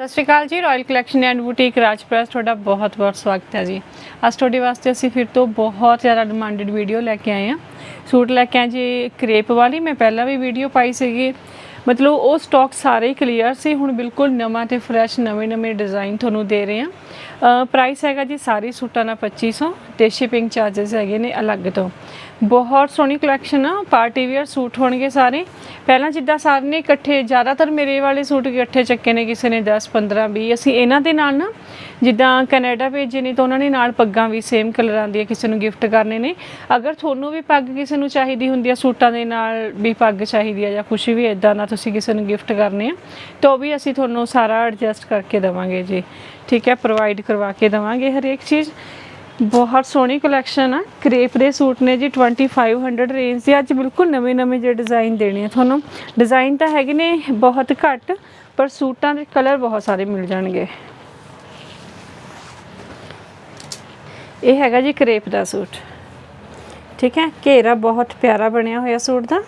ਸਤਿ ਸ਼੍ਰੀ ਅਕਾਲ ਜੀ ਰਾਇਲ ਕਲੈਕਸ਼ਨ ਐਂਡ ਬੁਟੀਕ ਰਾਜਪ੍ਰੈਸ ਤੁਹਾਡਾ ਬਹੁਤ-ਬਹੁਤ ਸਵਾਗਤ ਹੈ ਜੀ। ਅੱਜ ਤੁਹਾਡੇ ਵਾਸਤੇ ਅਸੀਂ ਫਿਰ ਤੋਂ ਬਹੁਤ ਜ਼ਿਆਦਾ ਡਿਮਾਂਡਡ ਵੀਡੀਓ ਲੈ ਕੇ ਆਏ ਹਾਂ। ਸੂਟ ਲੈ ਕੇ ਆਏ ਜੀ, ਕ੍ਰੇਪ ਵਾਲੀ। ਮੈਂ ਪਹਿਲਾਂ ਵੀ ਵੀਡੀਓ ਪਾਈ ਸੀਗੀ। ਮਤਲਬ ਉਹ ਸਟਾਕ ਸਾਰੇ ਹੀ ਕਲੀਅਰ ਸੀ, ਹੁਣ ਬਿਲਕੁਲ ਨਵਾਂ ਤੇ ਫਰੈਸ਼ ਨਵੇਂ-ਨਵੇਂ ਡਿਜ਼ਾਈਨ ਤੁਹਾਨੂੰ ਦੇ ਰਹੇ ਹਾਂ। ਪ੍ਰਾਈਸ ਹੈਗਾ ਜੀ, ਸਾਰੇ ਸੂਟਾਂ ਦਾ 2500 ਤੇ ਸ਼ਿਪਿੰਗ ਚਾਰजेस ਹੈਗੇ ਨੇ ਅਲੱਗ ਤੋਂ। ਬਹੁਤ ਸੋਹਣੀ ਕਲੈਕਸ਼ਨ ਆ ਪਾਰਟੀ ਵੇਅਰ ਸੂਟ ਹੋਣਗੇ ਸਾਰੇ। ਪਹਿਲਾਂ ਜਿੱਦਾਂ ਸਾਰੇ ਨੇ ਇਕੱਠੇ, ਜ਼ਿਆਦਾਤਰ ਮੇਰੇ ਵਾਲੇ ਸੂਟ ਇਕੱਠੇ ਚੱਕੇ ਨੇ ਕਿਸੇ ਨੇ 10 15 20 ਅਸੀਂ ਇਹਨਾਂ ਦੇ ਨਾਲ ਨਾ, ਜਿੱਦਾਂ ਕੈਨੇਡਾ ਭੇਜੇ ਨੇ ਤਾਂ ਉਹਨਾਂ ਨੇ ਨਾਲ ਪੱਗਾਂ ਵੀ ਸੇਮ ਕਲਰਾਂ ਦੀਆਂ ਕਿਸੇ ਨੂੰ ਗਿਫਟ ਕਰਨੇ ਨੇ। ਅਗਰ ਤੁਹਾਨੂੰ ਵੀ ਪੱਗ ਕਿਸੇ ਨੂੰ ਚਾਹੀਦੀ ਹੁੰਦੀ ਆ, ਸੂਟਾਂ ਦੇ ਨਾਲ ਵੀ ਪੱਗ ਚਾਹੀਦੀ ਆ ਜਾਂ ਕੁਝ ਵੀ ਇਦਾਂ ਦਾ ਤੁਸੀਂ ਕਿਸੇ ਨੂੰ ਗਿਫਟ ਕਰਨੇ ਆ, ਤਾਂ ਉਹ ਵੀ ਅਸੀਂ ਤੁਹਾਨੂੰ ਸਾਰਾ ਐਡਜਸਟ ਕਰਕੇ ਦੇਵਾਂਗੇ ਜੀ। ਠੀਕ ਹੈ ਪ੍ਰੋਵਾਈਡ ਕਰਵਾ ਕੇ ਦੇਵਾਂਗੇ ਹਰੇਕ ਚੀਜ਼। ਬਹੁਤ ਸੋਹਣੀ ਕਲੈਕਸ਼ਨ ਆ। ਕ੍ਰੇਪ ਦੇ ਸੂਟ ਨੇ ਜੀ 2500 ਰੇਂਜ ਦੇ। ਅੱਜ ਬਿਲਕੁਲ ਨਵੇਂ ਨਵੇਂ ਜੇ ਡਿਜ਼ਾਈਨ ਦੇਣੇ ਆ ਤੁਹਾਨੂੰ। ਡਿਜ਼ਾਈਨ ਤਾਂ ਹੈਗੇ ਨੇ, ਬਹੁਤ ਘੱਟ, ਪਰ ਸੂਟਾਂ ਦੇ ਕਲਰ ਬਹੁਤ ਸਾਰੇ ਮਿਲ ਜਾਣਗੇ। ਇਹ ਹੈਗਾ ਜੀ ਕ੍ਰੇਪ ਦਾ ਸੂਟ। ਠੀਕ ਹੈ? ਘੇਰਾ ਬਹੁਤ ਪਿਆਰਾ ਬਣਿਆ ਹੋਇਆ ਸੂਟ ਦਾ।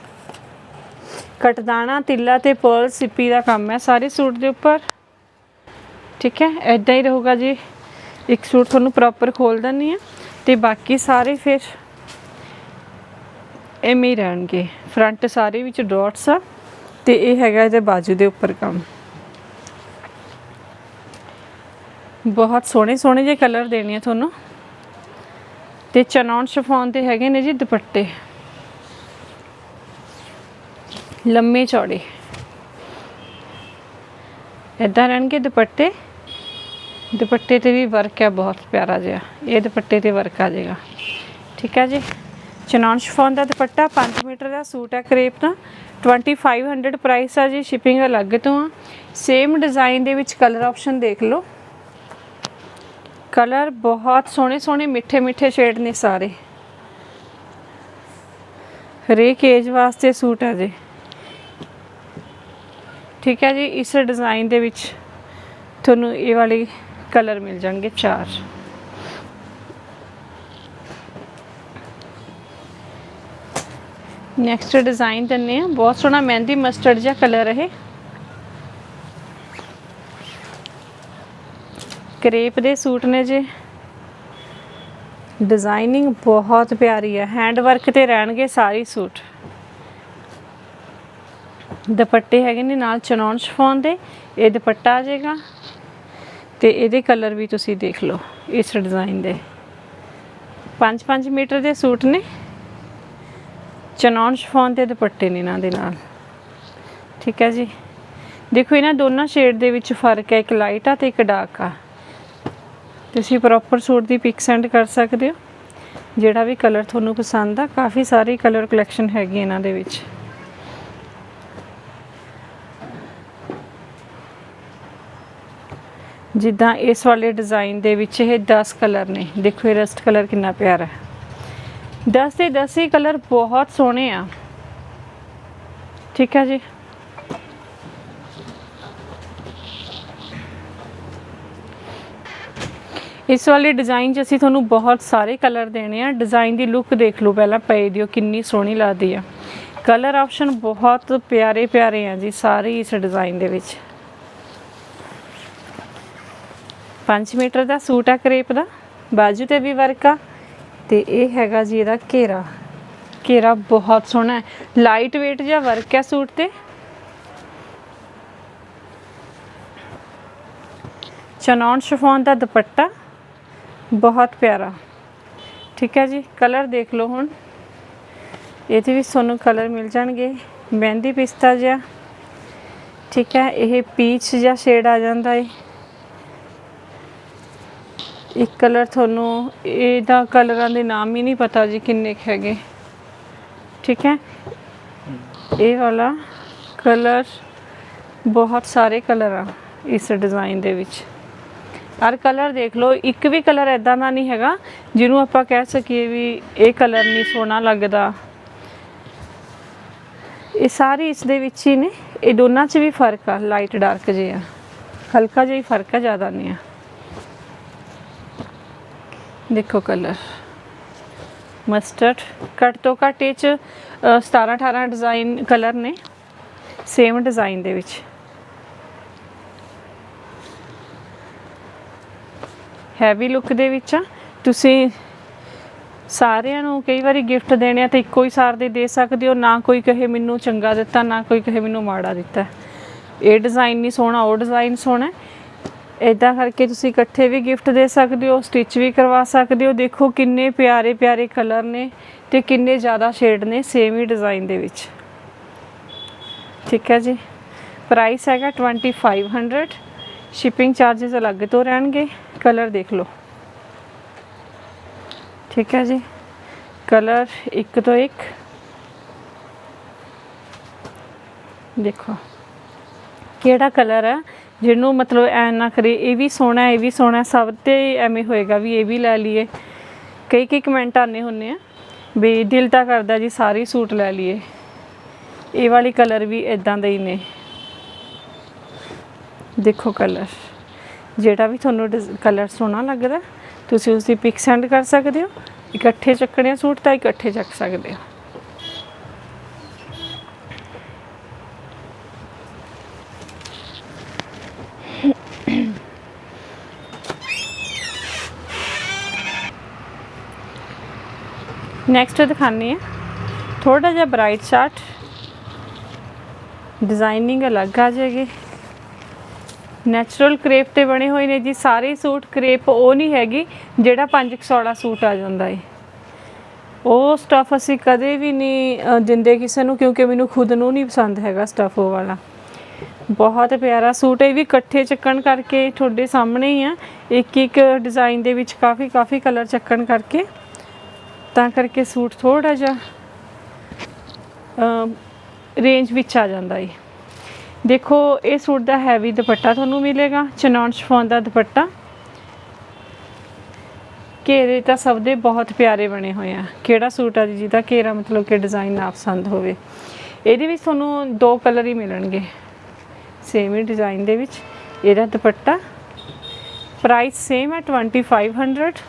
ਕਟਦਾਣਾ, ਤਿੱਲਾ ਤੇ ਪਰਲ ਸਿੱਪੀ ਦਾ ਕੰਮ ਹੈ ਸਾਰੇ ਸੂਟ ਦੇ ਉੱਪਰ। ਠੀਕ ਹੈ? ਐਦਾਂ ਹੀ ਰਹੂਗਾ ਜੀ। ਇੱਕ ਸੂਟ ਤੁਹਾਨੂੰ ਪ੍ਰੋਪਰ ਖੋਲ ਦਿੰਨੀ ਆ ਤੇ ਬਾਕੀ ਸਾਰੇ ਫਿਰ ਐਵੇਂ ਹੀ ਰਹਿਣਗੇ। ਫਰੰਟ ਸਾਰੇ ਵਿੱਚ ਡਾਟਸ ਆ ਤੇ ਇਹ ਹੈਗਾ ਇਹਦੇ ਬਾਜੂ ਦੇ ਉੱਪਰ ਕੰਮ। ਬਹੁਤ ਸੋਹਣੇ ਸੋਹਣੇ ਜਿਹੇ ਕਲਰ ਦੇਣੇ ਆ ਤੁਹਾਨੂੰ। ਤੇ ਚਨੌਨ ਸ਼ਫੋਨ ਤੇ ਹੈਗੇ ਨੇ ਜੀ ਦੁਪੱਟੇ। ਲੰਮੇ ਚੌੜੇ। ਇਦਾਂ ਰਹਿਣਗੇ ਦੁਪੱਟੇ। ਦੁਪੱਟੇ ਤੇ ਵੀ ਵਰਕ ਹੈ ਬਹੁਤ ਪਿਆਰਾ ਜਿਹਾ। ਇਹ ਦੁਪੱਟੇ ਤੇ ਵਰਕ ਆ ਜਾਏਗਾ ਠੀਕ ਹੈ ਜੀ? ਚਨੌਨ ਸ਼ਿਫੋਨ ਦਾ ਦੁਪੱਟਾ 5 ਮੀਟਰ ਦਾ ਸੂਟ ਹੈ ਕਰੇਪ ਦਾ। 2500 ਪ੍ਰਾਈਸ ਆ ਜੀ ਸ਼ਿਪਿੰਗ ਅਲੱਗ ਤੋਂ ਆ। ਸੇਮ ਡਿਜ਼ਾਈਨ ਦੇ ਵਿੱਚ ਕਲਰ ਆਪਸ਼ਨ ਦੇਖ ਲਓ। ਕਲਰ ਬਹੁਤ ਸੋਹਣੇ ਸੋਹਣੇ, ਮਿੱਠੇ ਮਿੱਠੇ ਸ਼ੇਡ ਨੇ ਸਾਰੇ। ਹਰੇਕ ਏਜ ਵਾਸਤੇ ਸੂਟ ਆ ਜੀ। ਠੀਕ ਹੈ ਜੀ, ਇਸ ਡਿਜ਼ਾਈਨ ਦੇ ਵਿੱਚ ਤੁਹਾਨੂੰ ਇਹ ਵਾਲੀ ਕਲਰ ਮਿਲ ਜਾਣਗੇ ਚਾਰ। ਨੈਕਸਟ ਡਿਜ਼ਾਈਨ ਦਿੰਨੇ ਆ ਬਹੁਤ ਸੋਹਣਾ ਮਹਿੰਦੀ ਮਸਟਰਡ ਜਿਹਾ ਕਲਰ ਹੈ ਕਰੇਪ ਦੇ ਸੂਟ ਨੇ ਜੇ। ਡਿਜ਼ਾਈਨਿੰਗ ਬਹੁਤ ਪਿਆਰੀ ਹੈ। ਹੈਂਡ ਵਰਕ ਤੇ ਰਹਿਣਗੇ ਸਾਰੇ ਸੂਟ। ਦੁਪੱਟੇ ਹੈਗੇ ਨੇ ਨਾਲ ਚਨੌਨ ਸ਼ਫੋਨ ਦੇ। ਇਹ ਦੁਪੱਟਾ ਆ ਜਾਏਗਾ। ਤੇ ਇਹਦੇ ਕਲਰ ਵੀ ਤੁਸੀਂ ਦੇਖ ਲਓ, ਇਸ ਡਿਜ਼ਾਈਨ ਦੇ। 5-5 ਮੀਟਰ ਦੇ ਸੂਟ ਨੇ। ਚਨੌਨ ਸ਼ਫੋਨ ਤੇ ਦੁਪੱਟੇ ਨੇ ਇਹਨਾਂ ਦੇ ਨਾਲ। ਠੀਕ ਹੈ ਜੀ। ਦੇਖੋ, ਇਹਨਾਂ ਦੋਨਾਂ ਸ਼ੇਡ ਦੇ ਵਿੱਚ ਫ਼ਰਕ ਹੈ, ਇੱਕ ਲਾਈਟ ਆ ਤੇ ਇੱਕ ਡਾਰਕ ਆ। ਤੁਸੀਂ ਪ੍ਰੋਪਰ ਸੂਟ ਦੀ ਪਿਕ ਸੈਂਡ ਕਰ ਸਕਦੇ ਹੋ। ਜਿਹੜਾ ਵੀ ਕਲਰ ਤੁਹਾਨੂੰ ਪਸੰਦ ਆ, ਕਾਫੀ ਸਾਰੀ ਕਲਰ ਕਲੈਕਸ਼ਨ ਹੈਗੀ ਇਹਨਾਂ ਦੇ ਵਿੱਚ। ਜਿੱਦਾਂ ਇਸ ਵਾਲੇ ਡਿਜ਼ਾਈਨ ਦੇ ਵਿੱਚ ਇਹ 10 ਕਲਰ ਨੇ। ਦੇਖੋ ਇਹ ਰਸਟ ਕਲਰ ਕਿੰਨਾ ਪਿਆਰਾ ਹੈ। 10 ਦੇ 10 ਹੀ ਕਲਰ ਬਹੁਤ ਸੋਹਣੇ ਆ। ਠੀਕ ਹੈ ਜੀ। ਇਸ ਵਾਲੇ ਡਿਜ਼ਾਈਨ 'ਚ ਅਸੀਂ ਤੁਹਾਨੂੰ ਬਹੁਤ ਸਾਰੇ ਕਲਰ ਦੇਣੇ ਆ। ਡਿਜ਼ਾਈਨ ਦੀ ਲੁੱਕ ਦੇਖ ਲਓ ਪਹਿਲਾਂ, ਪਏ ਦਿਓ ਕਿੰਨੀ ਸੋਹਣੀ ਲੱਗਦੀ ਆ। ਕਲਰ ਆਪਸ਼ਨ ਬਹੁਤ ਪਿਆਰੇ ਪਿਆਰੇ ਆ ਜੀ ਸਾਰੇ ਇਸ ਡਿਜ਼ਾਈਨ ਦੇ ਵਿੱਚ। 5 ਮੀਟਰ ਦਾ ਸੂਟ ਆ ਕਰੇਪ ਦਾ, ਬਾਜੂ ਤੇ ਵੀ ਵਰਕ ਆ, ਤੇ ਇਹ ਹੈਗਾ ਜੀ ਇਹਦਾ ਘੇਰਾ। ਘੇਰਾ ਬਹੁਤ ਸੋਹਣਾ ਹੈ। ਲਾਈਟ weight ਜਿਹਾ ਵਰਕ ਹੈ ਸੂਟ ਤੇ। ਚਨੌਨ ਸ਼ਿਫੋਨ ਦਾ ਦੁਪੱਟਾ, ਬਹੁਤ ਪਿਆਰਾ। ਠੀਕ ਹੈ ਜੀ ਕਲਰ ਦੇਖ ਲਓ ਹੁਣ। ਇਹਦੇ ਵੀ ਤੁਹਾਨੂੰ ਕਲਰ ਮਿਲ ਜਾਣਗੇ। ਮਹਿੰਦੀ ਪਿਸਤਾ ਜਿਹਾ। ਠੀਕ ਹੈ, ਇਹ ਪੀਚ ਜਿਹਾ ਸ਼ੇਡ ਆ ਜਾਂਦਾ ਏ। ਇੱਕ ਕਲਰ ਤੁਹਾਨੂੰ ਇਹਦਾ ਕਲਰਾਂ ਦੇ ਨਾਮ ਹੀ ਨਹੀਂ ਪਤਾ ਜੀ ਕਿੰਨੇ ਕੁ ਹੈਗੇ। ਠੀਕ ਹੈ? ਇਹ ਵਾਲਾ ਕਲਰ ਬਹੁਤ ਸਾਰੇ ਕਲਰ ਆ ਇਸ ਡਿਜ਼ਾਈਨ ਦੇ ਵਿੱਚ। ਹਰ ਕਲਰ ਦੇਖ ਲਓ, ਇੱਕ ਵੀ ਕਲਰ ਐਦਾਂ ਦਾ ਨਹੀਂ ਹੈਗਾ ਜਿਹਨੂੰ ਆਪਾਂ ਕਹਿ ਸਕੀਏ ਵੀ ਇਹ ਕਲਰ ਨਹੀਂ ਸੋਹਣਾ ਲੱਗਦਾ। ਇਹ ਸਾਰੇ ਇਸ ਦੇ ਵਿੱਚ ਹੀ ਨੇ। ਇਹ ਦੋਨਾਂ 'ਚ ਵੀ ਫ਼ਰਕ ਆ ਲਾਈਟ ਡਾਰਕ ਜੇ ਆ। ਹਲਕਾ ਜਿਹਾ ਹੀ ਫ਼ਰਕ ਆ, ਜ਼ਿਆਦਾ ਨਹੀਂ ਆ। ਦੇਖੋ ਕਲਰ ਮਸਟਰਡ ਘੱਟ ਤੋਂ ਘੱਟ ਇਹ 'ਚ 17 18 ਡਿਜ਼ਾਈਨ ਕਲਰ ਨੇ। ਸੇਮ ਡਿਜ਼ਾਈਨ ਦੇ ਵਿੱਚ। ਹੈਵੀ ਲੁੱਕ ਦੇ ਵਿੱਚ ਆ। ਤੁਸੀਂ ਸਾਰਿਆਂ ਨੂੰ ਕਈ ਵਾਰੀ ਗਿਫਟ ਦੇਣੇ ਆ ਤੇ ਇੱਕੋ ਹੀ ਸਾਰ ਦੇ ਦੇ ਸਕਦੇ ਹੋ। ਨਾ ਕੋਈ ਕਹੇ ਮੈਨੂੰ ਚੰਗਾ ਦਿੱਤਾ, ਨਾ ਕੋਈ ਕਹੇ ਮੈਨੂੰ ਮਾੜਾ ਦਿੱਤਾ। ਇਹ ਡਿਜ਼ਾਈਨ ਨਹੀਂ ਸੋਹਣਾ, ਉਹ ਡਿਜ਼ਾਈਨ ਸੋਹਣਾ। ਇਦਾਂ ਕਰਕੇ ਤੁਸੀਂ ਇਕੱਠੇ ਵੀ ਗਿਫਟ ਦੇ ਸਕਦੇ ਹੋ, ਸਟਿਚ ਵੀ ਕਰਵਾ ਸਕਦੇ ਹੋ। ਦੇਖੋ ਕਿੰਨੇ ਪਿਆਰੇ ਪਿਆਰੇ ਕਲਰ ਨੇ ਤੇ ਕਿੰਨੇ ਜ਼ਿਆਦਾ ਸ਼ੇਡ ਨੇ ਸੇਮ ਹੀ ਡਿਜ਼ਾਈਨ ਦੇ ਵਿੱਚ। ਠੀਕ ਹੈ ਜੀ? ਪ੍ਰਾਈਸ ਹੈਗਾ 2500 ਸ਼ਿਪਿੰਗ ਚਾਰजेस ਅਲੱਗ ਤੋਂ ਰਹਿਣਗੇ। ਕਲਰ ਦੇਖ ਲਓ। ਠੀਕ ਹੈ ਜੀ? ਕਲਰ ਇੱਕ ਤੋਂ ਇੱਕ। ਦੇਖੋ। ਕਿਹੜਾ ਕਲਰ ਹੈ ਜਿਹਨੂੰ ਮਤਲਬ ਐ ਨਾ ਕਰੇ ਇਹ ਵੀ ਸੋਹਣਾ ਇਹ ਵੀ ਸੋਹਣਾ ਸਭ ਤੇ ਐਵੇਂ ਹੋਏਗਾ ਵੀ ਇਹ ਵੀ ਲੈ ਲਈਏ। ਕਈ ਕਈ ਕਮੈਂਟ ਆਨੇ ਹੁੰਨੇ ਆ ਵੀ ਦਿਲ ਤਾਂ ਕਰਦਾ ਜੀ ਸਾਰੇ ਸੂਟ ਲੈ ਲਈਏ। ਇਹ ਵਾਲੀ ਕਲਰ ਵੀ ਇਦਾਂ ਦੇ ਹੀ ਨੇ। ਦੇਖੋ ਕਲਰ ਜਿਹੜਾ ਵੀ ਤੁਹਾਨੂੰ ਕਲਰ ਸੋਹਣਾ ਲੱਗਦਾ, ਤੁਸੀਂ ਉਸ ਦੀ ਪਿਕ ਸੈਂਡ ਕਰ ਸਕਦੇ ਹੋ। ਇਕੱਠੇ ਚੱਕਣੇ ਆ ਸੂਟ ਤਾਂ ਇਕੱਠੇ ਚੱਕ ਸਕਦੇ ਹੋ। ਨੈਕਸਟ ਦਿਖਾਣੀ ਹੈ। ਥੋੜਾ ਜਿਹਾ ਬ੍ਰਾਈਟ ਚਾਰਟ ਡਿਜ਼ਾਈਨਿੰਗ ਅਲੱਗ ਆ ਜਾਏਗੀ। ਨੈਚੁਰਲ ਕ੍ਰੇਪ ਤੇ ਬਣੇ ਹੋਏ ਨੇ ਜੀ। ਸਾਰੇ ਸੂਟ ਕ੍ਰੇਪ ਉਹ ਨਹੀਂ ਹੈਗੀ, ਜਿਹੜਾ 500 ਵਾਲਾ ਸੂਟ ਆ ਜਾਂਦਾ ਏ। ਉਹ ਸਟਫ ਅਸੀਂ ਕਦੇ ਵੀ ਨਹੀਂ ਦਿੰਦੇ ਕਿਸੇ ਨੂੰ, ਕਿਉਂਕਿ ਮੈਨੂੰ ਖੁਦ ਨੂੰ ਨਹੀਂ ਪਸੰਦ ਹੈਗਾ ਸਟਫ ਉਹ ਵਾਲਾ। ਬਹੁਤ ਪਿਆਰਾ ਸੂਟ ਇਹ ਵੀ ਇਕੱਠੇ ਚੱਕਣ ਕਰਕੇ ਤੁਹਾਡੇ ਸਾਹਮਣੇ ਹੀ ਆ। ਇੱਕ ਇੱਕ ਡਿਜ਼ਾਈਨ ਦੇ ਵਿੱਚ ਕਾਫੀ ਕਾਫੀ ਕਲਰ ਚੱਕਣ ਕਰਕੇ। ਤਾਂ ਕਰਕੇ ਸੂਟ ਥੋੜਾ ਜਿਹਾ ਰੇਂਜ ਵਿੱਚ ਆ ਜਾਂਦਾ ਏ। ਦੇਖੋ, ਇਹ ਸੂਟ ਦਾ ਹੈਵੀ ਦੁਪੱਟਾ ਤੁਹਾਨੂੰ ਮਿਲੇਗਾ ਚਨੌਨ ਸ਼ਫੋਨ ਦਾ ਦੁਪੱਟਾ। ਘੇਰੇ ਤਾਂ ਸਭ ਦੇ ਬਹੁਤ ਪਿਆਰੇ ਬਣੇ ਹੋਏ ਆ। ਕਿਹੜਾ ਸੂਟ ਆ ਜੀ ਜਿਹਦਾ ਘੇਰਾ ਮਤਲਬ ਕਿ ਡਿਜ਼ਾਈਨ ਨਾ ਪਸੰਦ ਹੋਵੇ। ਇਹਦੇ ਵਿੱਚ ਤੁਹਾਨੂੰ ਦੋ ਕਲਰ ਹੀ ਮਿਲਣਗੇ। ਸੇਮ ਹੀ ਡਿਜ਼ਾਈਨ ਦੇ ਵਿੱਚ। ਇਹਦਾ ਦੁਪੱਟਾ ਪ੍ਰਾਈਸ ਸੇਮ ਹੈ 2500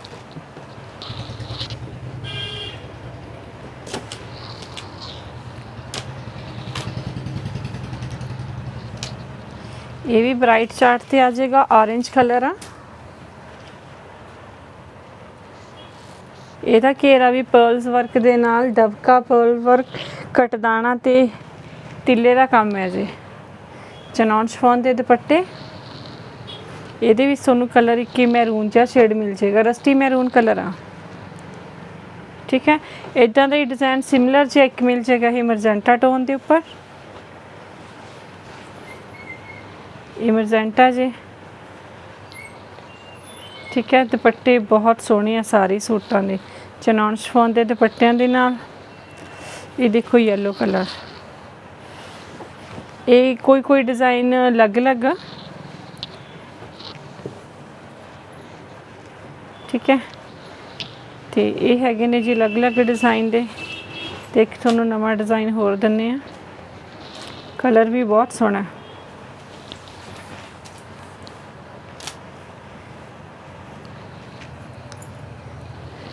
ਇਹ ਵੀ ਬ੍ਰਾਈਟ ਚਾਰਟ ਤੇ ਆ ਜਾਏਗਾ, orange ਕਲਰ ਆ। ਇਹਦਾ ਘੇਰਾ ਵੀ ਪਰਲਸ ਵਰਕ ਦੇ ਨਾਲ ਦਬਕਾ ਪਰਲ ਵਰਕ ਕਟਦਾਣਾ ਤੇ ਤਿੱਲੇ ਦਾ ਕੰਮ ਹੈ ਜੀ। ਚਨੌਨ ਸ਼ਫੋਨ ਦੇ ਦੁਪੱਟੇ। ਇਹਦੇ ਵਿੱਚ ਤੁਹਾਨੂੰ ਕਲਰ ਇੱਕ ਮੈਰੂਨ ਜਿਹਾ ਸ਼ੇਡ ਮਿਲ ਜਾਏਗਾ ਰਸਟੀ ਮੈਰੂਨ ਕਲਰ ਆ। ਠੀਕ ਹੈ? ਇਦਾਂ ਦਾ ਹੀ ਡਿਜ਼ਾਈਨ ਸਿਮਿਲਰ ਜਿਹਾ ਇੱਕ ਮਿਲ ਜਾਏਗਾ, ਇਹ ਮਰਜੈਂਟਾ ਟੋਨ ਦੇ ਉੱਪਰ। ਇਹ ਮਰਜੈਂਟਾ ਜੀ। ਠੀਕ ਹੈ, ਦੁਪੱਟੇ ਬਹੁਤ ਸੋਹਣੇ ਆ ਸਾਰੇ ਸੂਟਾਂ ਦੇ। ਚਨੌਨ ਸ਼ਫੋਨ ਦੇ ਦੁਪੱਟਿਆਂ ਦੇ ਨਾਲ। ਇਹ ਦੇਖੋ ਯੈਲੋ ਕਲਰ ਇਹ ਕੋਈ ਕੋਈ ਡਿਜ਼ਾਈਨ ਅਲੱਗ-ਅਲੱਗ ਆ। ਠੀਕ ਹੈ। ਤੇ ਇਹ ਹੈਗੇ ਨੇ ਜੀ ਅਲੱਗ-ਅਲੱਗ ਡਿਜ਼ਾਈਨ ਦੇ। ਤੇ ਇੱਕ ਤੁਹਾਨੂੰ ਨਵਾਂ ਡਿਜ਼ਾਈਨ ਹੋਰ ਦਿੰਨੇ ਆ। ਕਲਰ ਵੀ ਬਹੁਤ ਸੋਹਣਾ।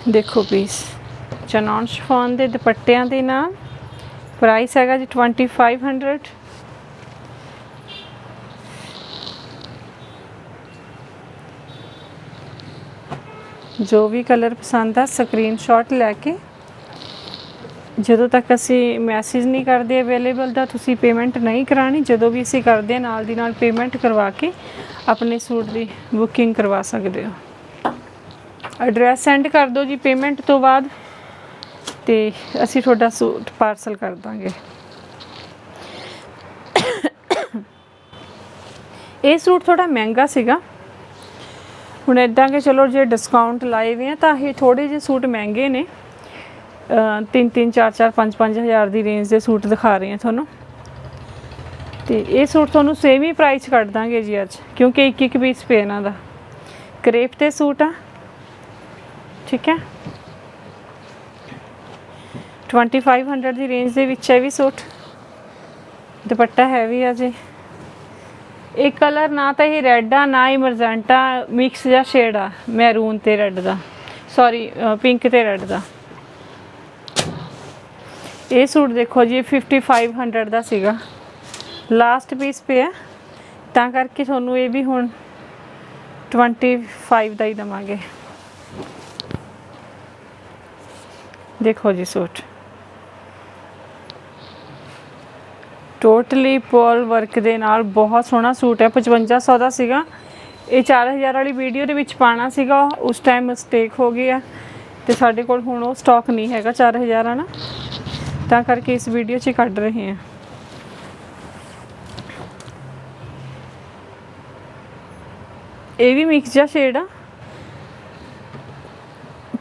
ਦੇਖੋ ਪੀਸ ਚਨੌਨ ਸ਼ਫੋਨ ਦੇ ਦੁਪੱਟਿਆਂ ਦੇ ਨਾਲ ਪ੍ਰਾਈਸ ਹੈਗਾ ਜੀ 2500 ਜੋ ਵੀ ਕਲਰ ਪਸੰਦ ਆ ਸਕਰੀਨਸ਼ਾਟ ਲੈ ਕੇ ਜਦੋਂ ਤੱਕ ਅਸੀਂ ਮੈਸੇਜ ਨਹੀਂ ਕਰਦੇ ਅਵੇਲੇਬਲ ਦਾ ਤੁਸੀਂ ਪੇਮੈਂਟ ਨਹੀਂ ਕਰਾਣੀ ਜਦੋਂ ਵੀ ਅਸੀਂ ਕਰਦੇ ਹਾਂ, ਨਾਲ ਦੀ ਨਾਲ ਪੇਮੈਂਟ ਕਰਵਾ ਕੇ ਆਪਣੇ ਸੂਟ ਦੀ ਬੁਕਿੰਗ ਕਰਵਾ ਸਕਦੇ ਹੋ। ਐਡਰੈਸ ਸੈਂਡ ਕਰ ਦਿਓ ਜੀ ਪੇਮੈਂਟ ਤੋਂ ਬਾਅਦ ਤੇ ਅਸੀਂ ਤੁਹਾਡਾ ਸੂਟ ਪਾਰਸਲ ਕਰ ਦਾਂਗੇ। ਇਹ ਸੂਟ ਥੋੜਾ ਮਹਿੰਗਾ ਸੀਗਾ। ਹੁਣ ਇਦਾਂ ਕਿ ਚਲੋ ਜੇ ਡਿਸਕਾਊਂਟ ਲਾਏ ਵੀ ਆ ਤਾਂ ਇਹ ਥੋੜੇ ਜਿਹੇ ਸੂਟ ਮਹਿੰਗੇ ਨੇ। 3 3 4 4 5 5 ਹਜ਼ਾਰ ਦੀ ਰੇਂਜ ਦੇ ਸੂਟ ਦਿਖਾ ਰਹੇ ਆ ਤੁਹਾਨੂੰ। ਤੇ ਇਹ ਸੂਟ ਤੁਹਾਨੂੰ ਸੇਮ ਹੀ ਪ੍ਰਾਈਸ ਕੱਢ ਦਾਂਗੇ ਜੀ ਅੱਜ, ਕਿਉਂਕਿ ਇੱਕ ਇੱਕ ਪੀਸ ਪੇ ਇਹਨਾਂ ਦਾ। ਕਰੇਪ ਤੇ ਸੂਟ ਆ। ਠੀਕ ਹੈ? 2500 ਦੀ ਰੇਂਜ ਦੇ ਵਿੱਚ ਹੈ ਵੀ ਸੂਟ। ਦੁਪੱਟਾ ਹੈਵੀ ਆ ਜੀ। ਇਹ ਕਲਰ ਨਾ ਤਾਂ ਇਹ ਰੈੱਡ ਆ, ਨਾ ਹੀ ਮਰਜੈਂਟਾ ਮਿਕਸ ਜਾਂ ਸ਼ੇਡ ਆ ਮੈਰੂਨ ਤੇ ਰੈੱਡ ਦਾ। ਸੌਰੀ ਪਿੰਕ ਤੇ ਰੈੱਡ ਦਾ। ਇਹ ਸੂਟ ਦੇਖੋ ਜੀ 5500 ਦਾ ਸੀਗਾ। ਲਾਸਟ ਪੀਸ ਪਿਆ। ਤਾਂ ਕਰਕੇ ਤੁਹਾਨੂੰ ਇਹ ਵੀ ਹੁਣ 25 ਦਾ ਹੀ ਦਵਾਂਗੇ। ਦੇਖੋ ਜੀ ਸੂਟ। ਟੋਟਲੀ ਪੋਲ ਵਰਕ ਦੇ ਨਾਲ ਬਹੁਤ ਸੋਹਣਾ ਸੂਟ ਹੈ 5500 ਦਾ ਸੀਗਾ। ਇਹ 4000 ਵਾਲੀ ਵੀਡੀਓ ਦੇ ਵਿੱਚ ਪਾਣਾ ਸੀਗਾ, ਉਸ ਟਾਈਮ ਮਿਸਟੇਕ ਹੋ ਗਈ ਆ ਤੇ ਸਾਡੇ ਕੋਲ ਹੁਣ ਉਹ ਸਟਾਕ ਨਹੀਂ ਹੈਗਾ 4000 ਵਾਲਾ। ਤਾਂ ਕਰਕੇ ਇਸ ਵੀਡੀਓ 'ਚ ਕੱਢ ਰਹੇ ਹਾਂ। ਇਹ ਵੀ ਮਿਕਸ ਜਿਹਾ ਸ਼ੇਡ ਆ।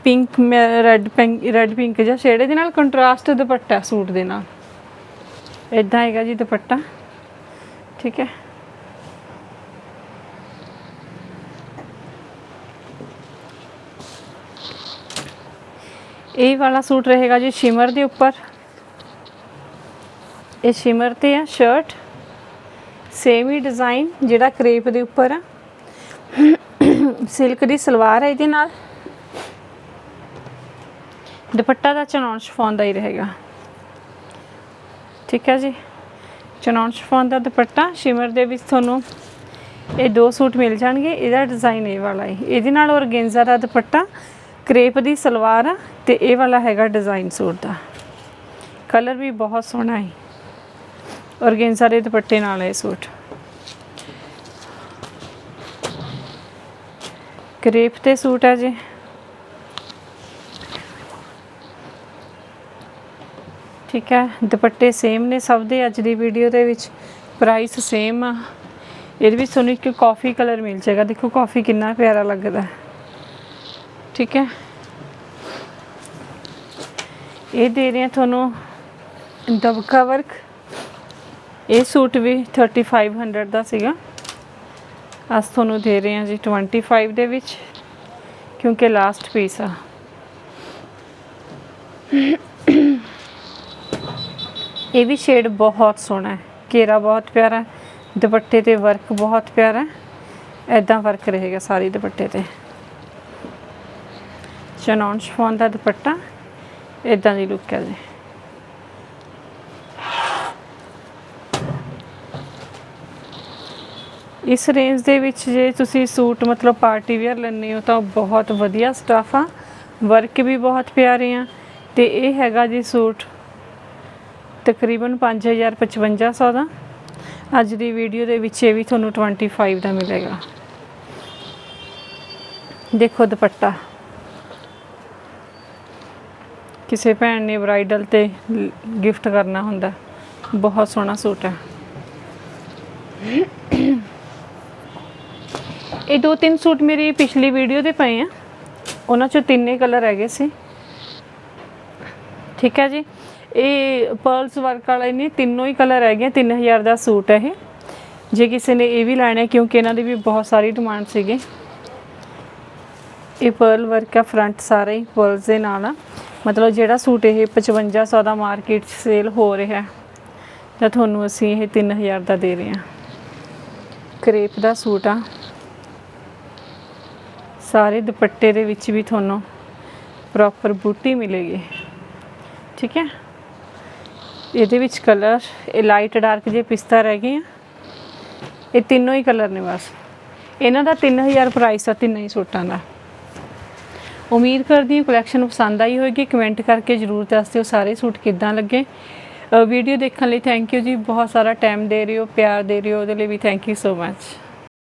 Pink red pink red pink ਜਿਹਾ ਸ਼ੇਡ ਦੇ ਨਾਲ ਕੰਟਰਾਸਟ ਦੁਪੱਟਾ ਸੂਟ ਦੇ ਨਾਲ। ਇਦਾਂ ਹੈਗਾ ਜੀ ਦੁਪੱਟਾ। ਠੀਕ ਹੈ। ਇਹ ਵਾਲਾ ਸੂਟ ਰਹੇਗਾ ਜੀ ਸ਼ਿਮਰ ਦੇ ਉੱਪਰ। ਇਹ ਸ਼ਿਮਰ ਤੇ ਆ ਸ਼ਰਟ ਸੇਮ ਹੀ ਡਿਜ਼ਾਈਨ ਜਿਹੜਾ ਕ੍ਰੇਪ ਦੇ ਉੱਪਰ ਆ। ਸਿਲਕ ਦੀ ਸਲਵਾਰ ਹੈ ਇਹਦੇ ਨਾਲ। ਦੁਪੱਟਾ ਦਾ ਚਨੌਨ ਸ਼ਿਫੋਨ ਦਾ ਹੀ ਰਹੇਗਾ। ਠੀਕ ਹੈ ਜੀ? ਚਨੌਨ ਸ਼ਿਫੋਨ ਦਾ ਦੁਪੱਟਾ, ਸ਼ਿਮਰ ਦੇ ਵਿੱਚ ਤੁਹਾਨੂੰ ਇਹ ਦੋ ਸੂਟ ਮਿਲ ਜਾਣਗੇ, ਇਹਦਾ ਡਿਜ਼ਾਈਨ ਇਹ ਵਾਲਾ ਹੈ। ਇਹਦੇ ਨਾਲ ਔਰਗੇਂਜ਼ਾ ਦਾ ਦੁਪੱਟਾ, ਕ੍ਰੇਪ ਦੀ ਸਲਵਾਰ ਆ ਤੇ ਇਹ ਵਾਲਾ ਹੈਗਾ ਡਿਜ਼ਾਈਨ ਸੂਟ ਦਾ। ਕਲਰ ਵੀ ਬਹੁਤ ਸੋਹਣਾ ਹੈ। ਔਰਗੇਂਜ਼ਾ ਦੇ ਦੁਪੱਟੇ ਨਾਲ ਇਹ ਸੂਟ। ਕ੍ਰੇਪ ਤੇ ਸੂਟ ਹੈ ਜੀ। ਠੀਕ ਹੈ, ਦੁਪੱਟੇ ਸੇਮ ਨੇ ਸਭ ਦੇ ਅੱਜ ਦੀ ਵੀਡੀਓ ਦੇ ਵਿੱਚ। ਪ੍ਰਾਈਸ ਸੇਮ ਆ। ਇਹਦੇ ਵਿੱਚ ਤੁਹਾਨੂੰ ਇੱਕ ਕਾਫੀ ਕਲਰ ਮਿਲ ਜਾਏਗਾ। ਦੇਖੋ ਕਾਫੀ ਕਿੰਨਾ ਪਿਆਰਾ ਲੱਗਦਾ ਠੀਕ ਹੈ। ਇਹ ਦੇ ਰਹੇ ਹਾਂ ਤੁਹਾਨੂੰ ਦਬਕਾ ਵਰਕ ਇਹ ਸੂਟ ਵੀ 3500 ਦਾ ਸੀਗਾ। ਅਸ ਤੁਹਾਨੂੰ ਦੇ ਰਹੇ ਹਾਂ ਜੀ 25 ਦੇ ਵਿੱਚ, ਕਿਉਂਕਿ ਲਾਸਟ ਪੀਸ ਆ। ਇਹ ਵੀ ਸ਼ੇਡ ਬਹੁਤ ਸੋਹਣਾ ਹੈ। ਘੇਰਾ ਬਹੁਤ ਪਿਆਰਾ ਦੁਪੱਟੇ ਤੇ ਵਰਕ ਬਹੁਤ ਪਿਆਰਾ ਹੈ। ਐਦਾਂ ਵਰਕ ਰਹੇਗਾ ਸਾਰੀ ਦੁਪੱਟੇ ਤੇ। ਚਨੌਨ ਸ਼ਫੋਨ ਦਾ ਦੁਪੱਟਾ ਇਦਾਂ ਦੀ ਲੁੱਕ ਹੈ ਜੀ। ਇਸ ਰੇਂਜ ਦੇ ਵਿੱਚ ਜੇ ਤੁਸੀਂ ਸੂਟ ਮਤਲਬ ਪਾਰਟੀ ਵੇਅਰ ਲੈਣੇ ਹੋ ਤਾਂ ਬਹੁਤ ਵਧੀਆ ਸਟਾਫ ਆ। ਵਰਕ ਵੀ ਬਹੁਤ ਪਿਆਰੇ ਆ। ਤੇ ਇਹ ਹੈਗਾ ਜੀ ਸੂਟ ਤਕਰੀਬਨ 5500 ਦਾ। ਅੱਜ ਦੀ ਵੀਡੀਓ ਦੇ ਵਿੱਚ ਇਹ ਵੀ ਤੁਹਾਨੂੰ 25 ਦਾ ਮਿਲੇਗਾ। ਦੇਖੋ ਦੁਪੱਟਾ। ਕਿਸੇ ਭੈਣ ਨੇ ਬ੍ਰਾਈਡਲ ਤੇ ਗਿਫਟ ਕਰਨਾ ਹੁੰਦਾ। ਬਹੁਤ ਸੋਹਣਾ ਸੂਟ ਹੈ। ਇਹ ਦੋ ਤਿੰਨ ਸੂਟ ਮੇਰੀ ਪਿਛਲੀ ਵੀਡੀਓ ਦੇ ਪਏ ਆ। ਉਹਨਾਂ ਚੋਂ ਤਿੰਨੇ ਕਲਰ ਹੈਗੇ ਸੀ। ਠੀਕ ਹੈ ਜੀ। ਇਹ ਪਰਲਸ ਵਰਕ ਵਾਲੇ ਨੇ, ਤਿੰਨੋਂ ਹੀ ਕਲਰ ਹੈਗੇ 3000 ਦਾ ਸੂਟ ਹੈ ਇਹ। ਜੇ ਕਿਸੇ ਨੇ ਇਹ ਵੀ ਲੈਣਾ ਹੈ, ਕਿਉਂਕਿ ਇਹਨਾਂ ਦੀ ਵੀ ਬਹੁਤ ਸਾਰੀ ਡਿਮਾਂਡ ਸੀਗੀ। ਇਹ ਪਰਲ ਵਰਕ ਆ ਫਰੰਟ ਸਾਰਾ ਹੀ ਪਰਲਸ ਦੇ ਨਾਲ ਆ। ਮਤਲਬ ਜਿਹੜਾ ਸੂਟ ਇਹ 5500 ਦਾ ਮਾਰਕੀਟ 'ਚ ਸੇਲ ਹੋ ਰਿਹਾ ਤਾਂ ਤੁਹਾਨੂੰ ਅਸੀਂ ਇਹ 3000 ਦਾ ਦੇ ਰਹੇ ਹਾਂ। ਕਰੇਪ ਦਾ ਸੂਟ ਆ। ਸਾਰੇ ਦੁਪੱਟੇ ਦੇ ਵਿੱਚ ਵੀ ਤੁਹਾਨੂੰ ਪ੍ਰੋਪਰ ਬੂਟੀ ਮਿਲੇਗੀ। ਠੀਕ ਹੈ? ਇਹਦੇ ਵਿੱਚ ਕਲਰ ਇਹ ਲਾਈਟ ਡਾਰਕ ਜੇ ਪਿਸਤਾ ਰਹਿ ਗਏ ਆ। ਇਹ ਤਿੰਨੋਂ ਹੀ ਕਲਰ ਨੇ ਬਸ। ਇਹਨਾਂ ਦਾ 3000 ਪ੍ਰਾਈਸ ਆ, ਤਿੰਨਾਂ ਹੀ ਸੂਟਾਂ ਦਾ। ਉਮੀਦ ਕਰਦੀ ਹਾਂ ਕਲੈਕਸ਼ਨ ਪਸੰਦ ਆਈ ਹੋਵੇਗੀ ਕਮੈਂਟ ਕਰਕੇ ਜਰੂਰ ਦੱਸ ਦਿਓ ਸਾਰੇ ਸੂਟ ਕਿੱਦਾਂ ਲੱਗੇ। ਵੀਡੀਓ ਦੇਖਣ ਲਈ ਥੈਂਕ ਯੂ ਜੀ। ਬਹੁਤ ਸਾਰਾ ਟਾਈਮ ਦੇ ਰਹੇ ਹੋ, ਪਿਆਰ ਦੇ ਰਹੇ ਹੋ। ਉਹਦੇ ਲਈ ਵੀ ਥੈਂਕ ਯੂ ਸੋ ਮੱਚ